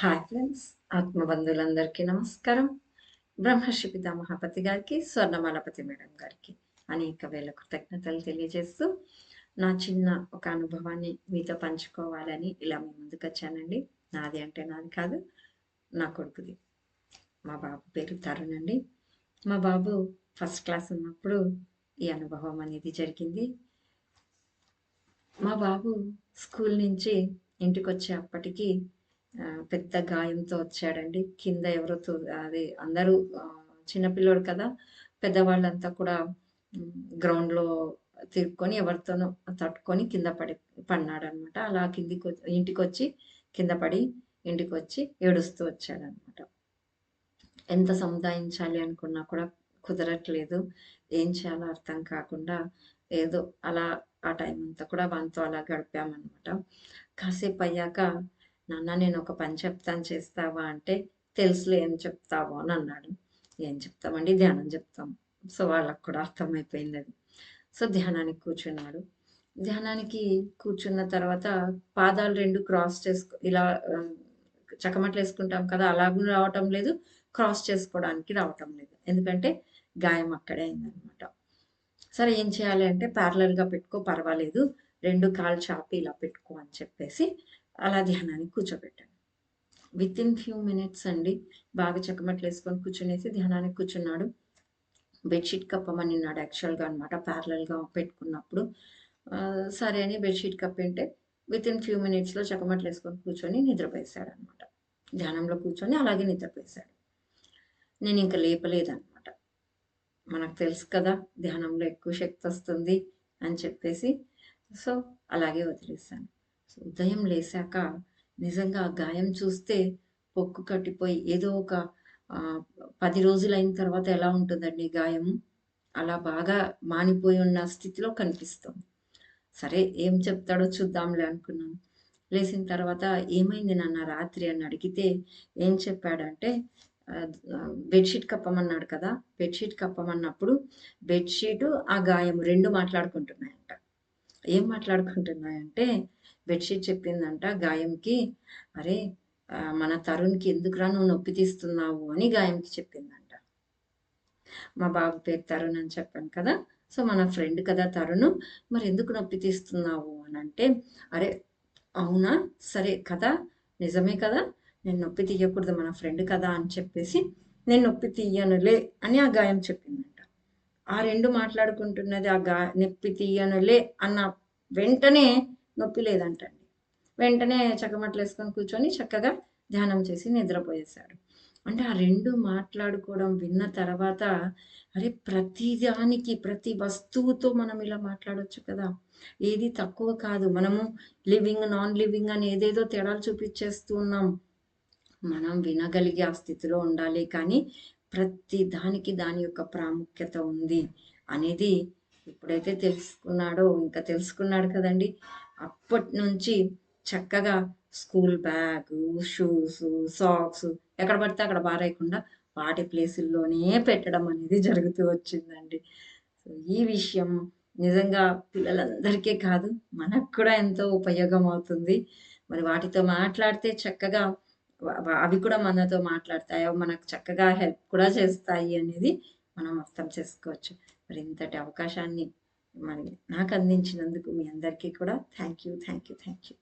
Hi friends ఆత్మబంధువులందరికీ నమస్కారం. బ్రహ్మర్షి పితామహాపతి గారికి స్వర్ణమాలపతి మేడం గారికి అనేక వేల కృతజ్ఞతలు తెలియజేస్తూ నా చిన్న ఒక అనుభవాన్ని మీతో పంచుకోవాలని ఇలా మీ ముందుకు వచ్చానండి. నాది అంటే నాది కాదు నా కొడుకుది. మా బాబు పేరు తరుణ్ అండి. మా బాబు ఫస్ట్ క్లాస్ ఉన్నప్పుడు ఈ అనుభవం అనేది జరిగింది. మా బాబు స్కూల్ నుంచి ఇంటికి వచ్చే అప్పటికి పెద్ద గాయంతో వచ్చాడండి. కింద ఎవరో తో- అది అందరూ చిన్నపిల్లోడు కదా పెద్దవాళ్ళంతా కూడా గ్రౌండ్లో తిరుక్కొని ఎవరితోనో తట్టుకొని కింద పడి పడినాడనమాట. అలా కిందికి ఇంటికి వచ్చి కింద పడి ఇంటికి వచ్చి ఏడుస్తూ వచ్చాడనమాట. ఎంత సముదాయించాలి అనుకున్నా కూడా కుదరట్లేదు. ఏం చేయాలో అర్థం కాకుండా ఏదో అలా ఆ టైం అంతా కూడా వాళ్ళతో అలా గడిపామన్నమాట కాసేపు అయ్యాక నాన్న నేను ఒక పని చెప్తాను చేస్తావా? అంటే తెలుసులే ఏం చెప్తావో అని అన్నాడు. ఏం చెప్తామండి? ధ్యానం చెప్తాం. సో వాళ్ళకు కూడా అర్థమైపోయింది అది. సో ధ్యానానికి కూర్చున్నాడు. ధ్యానానికి కూర్చున్న తర్వాత పాదాలు రెండు క్రాస్ చేసుకో ఇలా చకమట్లు వేసుకుంటాం కదా అలాగూ రావటం లేదు క్రాస్ చేసుకోవడానికి రావటం లేదు. ఎందుకంటే గాయం అక్కడే అయిందనమాట. సరే ఏం చేయాలి అంటే ప్యారలల్గా పెట్టుకో పర్వాలేదు రెండు కాళ్ళు చాపి ఇలా పెట్టుకో అని చెప్పేసి అలా ధ్యానానికి కూర్చోబెట్టాను. విత్ ఇన్ ఫ్యూ మినిట్స్ అండి బాగా చకమట్లు వేసుకొని కూర్చునేసి ధ్యానానికి కూర్చున్నాడు. బెడ్షీట్ కప్పమనిన్నాడు యాక్చువల్గా అనమాట ప్యారలల్గా పెట్టుకున్నప్పుడు. సరే అని బెడ్షీట్ కప్పింటే విత్ ఇన్ ఫ్యూ మినిట్స్లో చకమట్లు వేసుకొని కూర్చొని నిద్రపోయేశాడు అనమాట ధ్యానంలో కూర్చొని అలాగే నిద్రపోయేశాడు. నేను ఇంకా లేపలేదనమాట మనకు తెలుసు కదా ధ్యానంలో ఎక్కువ శక్తి వస్తుంది అని చెప్పేసి సో అలాగే వదిలేసాను ఉదయం లేసాక నిజంగా ఆ గాయం చూస్తే పొక్కు కట్టిపోయి ఏదో ఒక పది రోజులు అయిన తర్వాత ఎలా ఉంటుందండి గాయం? అలా బాగా మానిపోయి ఉన్న స్థితిలో కనిపిస్తుంది. సరే ఏం చెప్తాడో చూద్దాంలే అనుకున్నాను. లేచిన తర్వాత ఏమైంది నాన్న రాత్రి అని అడిగితే ఏం చెప్పాడంటే బెడ్షీట్ కప్పమన్నాడు కదా బెడ్షీట్ కప్పమన్నప్పుడు బెడ్షీట్ ఆ గాయం రెండు మాట్లాడుకుంటున్నాయంట. ఏం మాట్లాడుకుంటున్నాయంటే బెడ్షీట్ చెప్పిందంట గాయంకి అరే మన తరుణ్కి ఎందుకురా నువ్వు నొప్పి తీస్తున్నావు? అని గాయంకి చెప్పిందంట. మా బాబు పేరు తరుణ్ అని చెప్పాను కదా సో మన ఫ్రెండ్ కదా తరుణ్ మరి ఎందుకు నొప్పి తీస్తున్నావు? అని అంటే అరే అవునా? సరే కదా నిజమే కదా నేను నొప్పి తీయకూడదు మన ఫ్రెండ్ కదా అని చెప్పేసి నేను నొప్పి తీయనులే అని ఆ గాయం చెప్పిందంట. ఆ రెండు మాట్లాడుకుంటున్నది ఆ గా నొప్పి తీయనులే అన్న వెంటనే నొప్పి లేదంటండి. వెంటనే చక్కమట్లు వేసుకొని కూర్చొని చక్కగా ధ్యానం చేసి నిద్రపోయేశాడు. అంటే ఆ రెండు మాట్లాడుకోవడం విన్న తర్వాత అరే ప్రతి దానికి ప్రతి వస్తువుతో మనం ఇలా మాట్లాడవచ్చు కదా. ఏది తక్కువ కాదు. మనము లివింగ్ నాన్ లివింగ్ అని ఏదేదో తేడాలు చూపించేస్తూ ఉన్నాం. మనం వినగలిగే ఆ స్థితిలో ఉండాలి కానీ ప్రతి దానికి దాని యొక్క ప్రాముఖ్యత ఉంది అనేది ఎప్పుడైతే తెలుసుకున్నాడో ఇంకా తెలుసుకున్నాడు కదండి అప్పటి నుంచి చక్కగా స్కూల్ బ్యాగ్ షూస్ సాక్స్ ఎక్కడ పడితే అక్కడ పారేయకుండా వాటి ప్లేసుల్లోనే పెట్టడం అనేది జరుగుతూ వచ్చిందండి. సో ఈ విషయం నిజంగా పిల్లలందరికీ కాదు మనకు కూడా ఎంతో ఉపయోగం అవుతుంది మరి వాటితో మాట్లాడితే చక్కగా అవి కూడా మనతో మాట్లాడతాయి అవి మనకు చక్కగా హెల్ప్ కూడా చేస్తాయి అనేది మనం అర్థం చేసుకోవచ్చు. మరి ఇంతటి అవకాశాన్ని మరి నాకు అందించినందుకు మీ అందరికీ కూడా thank you thank you thank you.